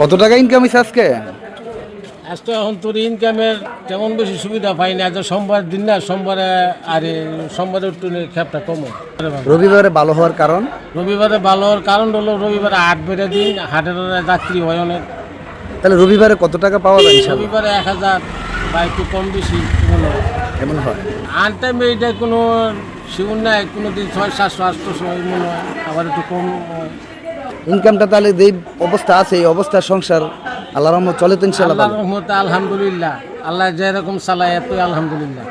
কত টাকা ইনকাম হয়েছে আজকে? আজকে এখন তোর ইনকামের তেমন বেশি সুবিধা পাই না আজ সোমবার দিন না সোমবারে আর সোমবারে একটু খ্যাপটা কমে রবিবারে ভালো হওয়ার কারণ? রবিবারে ভালো হওয়ার কারণ হলো রবিবারে হাট বেড়ে দিন হাটের যাত্রী হয় অনেক। তাহলে রবিবারে কত টাকা পাওয়া যায়? রবিবারে এক হাজার বা একটু কম বেশি এমন হয়। আন টাইমে এটা কোনো শিউর নাই কোনো দিন ছয় সাতশো আটশোশো মনে হয়। আবার একটু কম হয়। ইনকামটা তাহলে যেই অবস্থা আছে এই অবস্থার সংসার আল্লাহ রহমত চলে তো ইনশাল্লাহ আল্লাহর আলহামদুলিল্লাহ। আল্লাহ যেরকম চালায় এতই আলহামদুলিল্লাহ।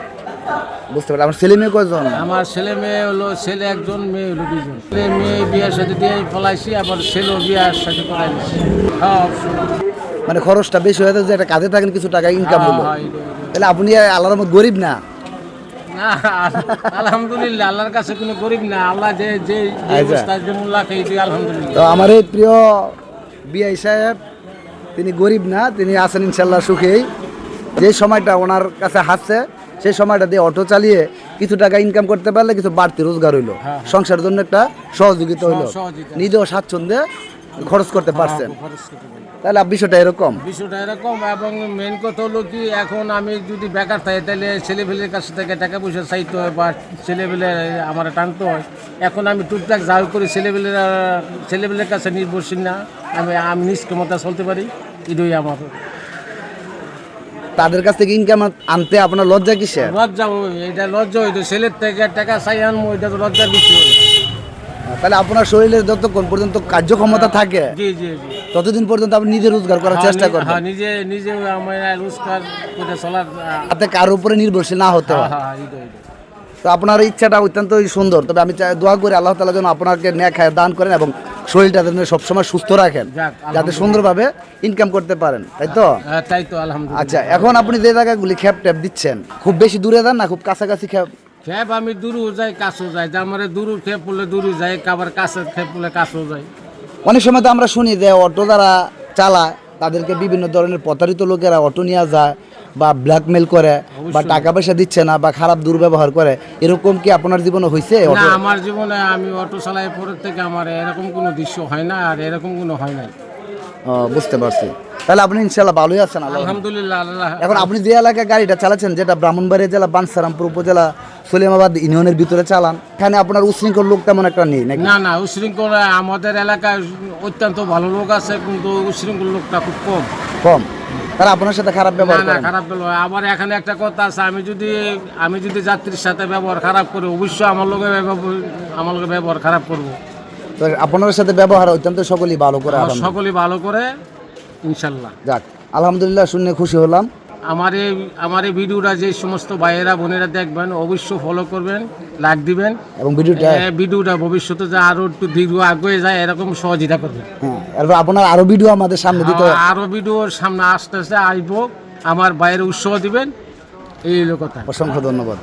বুঝতে পারি আমার ছেলে মেয়ে কয়জন? আমার ছেলে মেয়ে হলো ছেলে একজন মেয়ে হলো দুজন ছেলে মেয়ে বিয়ের সাথে দিয়ে ফলাইছি আবার ছেলেও বিয়ার সাথে হ্যাঁ মানে খরচটা বেশি হয়ে যাচ্ছে একটা কাজে থাকেন কিছু টাকা ইনকাম হলো। হ্যাঁ, এই- এই- তাহলে আপনি আল্লাহ রহমত গরিব না? না আলহামদুলিল্লাহ আল্লাহর কাছে কোনো গরিব না আল্লাহ যে যে আচ্ছা। আলহামদুলিল্লাহ। তো আমার এই প্রিয় বিআই সাহেব তিনি গরিব না তিনি আছেন ইনশাল্লাহ সুখেই। যে সময়টা ওনার কাছে হাসছে সেই সময়টা দিয়ে অটো চালিয়ে কিছু টাকা ইনকাম করতে পারলে কিছু বাড়তি রোজগার হইল। হ্যাঁ, সংসারের জন্য একটা সহযোগিতা হইল। নিজেও স্বাচ্ছন্দ্যে খরচ করতে পারছেন। খরচ করতে পারি। তাহলে বিষয়টা এরকম? বিষয়টা এরকম এবং মেন কথা হলো কি এখন আমি যদি বেকার থাকি তাহলে ছেলেপেলের কাছ থেকে টাকা পয়সা চাইতে হয় বা ছেলেপেলে আমার টানতে হয়। এখন আমি টুকটাক যা করি ছেলেপেলের ছেলেপেলের কাছে নির্ভরশীল না। আমি আমি নিজ ক্ষমতা চলতে পারি এটাই আমার। তাদের কাছ থেকে ইনকাম আনতে আপনার লজ্জা কিসে লজ্জা এটা লজ্জা হইতো। ছেলের থেকে টাকা চাই আনব এটা তো লজ্জার বিষয় তাহলে আপনার শরীরে যতক্ষণ পর্যন্ত কার্যক্ষমতা থাকে জি জি জি। ততদিন পর্যন্ত আপনি নিজে রোজগার করার চেষ্টা হ্যাঁ, করবেন। হ্যাঁ নিজে নিজে আমার রোজগার করে চলার তাতে কারোর উপরে নির্ভরশীল না হতে হ্যাঁ। হয় হ্যাঁ। তো আপনার ইচ্ছাটা অত্যন্তই সুন্দর তবে আমি দোয়া করি আল্লাহ তালা যেন আপনাকে ন্যাক খায় দান করেন এবং শরীরটা যেন সবসময় সুস্থ রাখেন যাতে সুন্দরভাবে ইনকাম করতে পারেন তাই তো? হ্যাঁ, তাই তো আলহামদুলিল্লাহ। আচ্ছা এখন আপনি যে জায়গাগুলি খ্যাপ ট্যাপ দিচ্ছেন খুব বেশি দূরে যান না খুব কাছাকাছি খ্যাপ খেপ আমি দূরও যাই কাছেও যাই। যে আমার দূর খেপ পড়লে দূরে যাই আবার কাছে খেপ পড়লে কাছেও যাই। অনেক সময় তো আমরা শুনি যে অটো যারা চালায় তাদেরকে বিভিন্ন ধরনের প্রতারিত লোকেরা অটো নিয়ে যায় বা ব্ল্যাকমেল করে বা টাকা পয়সা দিচ্ছে না বা খারাপ দুর্ব্যবহার করে। এরকম কি আপনার জীবনে হয়েছে না আমার জীবনে আমি অটো চালাই পরের থেকে আমার এরকম কোনো দৃশ্য হয় না আর এরকম কোনো হয় না বুঝতে পারছি। তাহলে আপনি ইনশাল্লাহ ভালোই আছেন আলহামদুলিল্লাহ এখন আপনি যে এলাকায় গাড়িটা চালাচ্ছেন যেটা ব্রাহ্মণবাড়িয়া জেলা বানসারামপুর উপজেলা সলিমাবাদ ইউনিয়নের ভিতরে চালান। এখানে আপনার উশৃঙ্খল লোক তেমন একটা নেই নাকি? না না উশৃঙ্খল আমাদের এলাকায় অত্যন্ত ভালো লোক আছে কিন্তু উশৃঙ্খল লোকটা খুব কম। কম? তারা আপনার সাথে খারাপ ব্যবহার না খারাপ বলো আমার এখানে একটা কথা আছে আমি যদি আমি যদি যাত্রীর সাথে ব্যবহার খারাপ করি অবশ্যই আমার লোকের ব্যবহার আমার লোকের ব্যবহার খারাপ করব। আপনার সাথে ব্যবহার অত্যন্ত সকলেই ভালো করে আরাম সকলে ভালো করে ইনশাল্লাহ। যাক আলহামদুলিল্লাহ শুনে খুশি হলাম। আমার এই আমার এই ভিডিওটা যে সমস্ত ভাইয়েরা বোনেরা দেখবেন অবশ্যই ফলো করবেন লাইক দিবেন। এবং ভিডিওটা এই ভিডিওটা ভবিষ্যতে যা আরও একটু দীর্ঘ আগে যায় এরকম সহযোগিতা করবেন। হ্যাঁ এরপর আপনার আরও ভিডিও আমাদের সামনে দিতে হবে। আরও ভিডিওর সামনে আস্তে আস্তে আসব আমার ভাইয়ের উৎসাহ দিবেন এই হলো কথা। অসংখ্য ধন্যবাদ।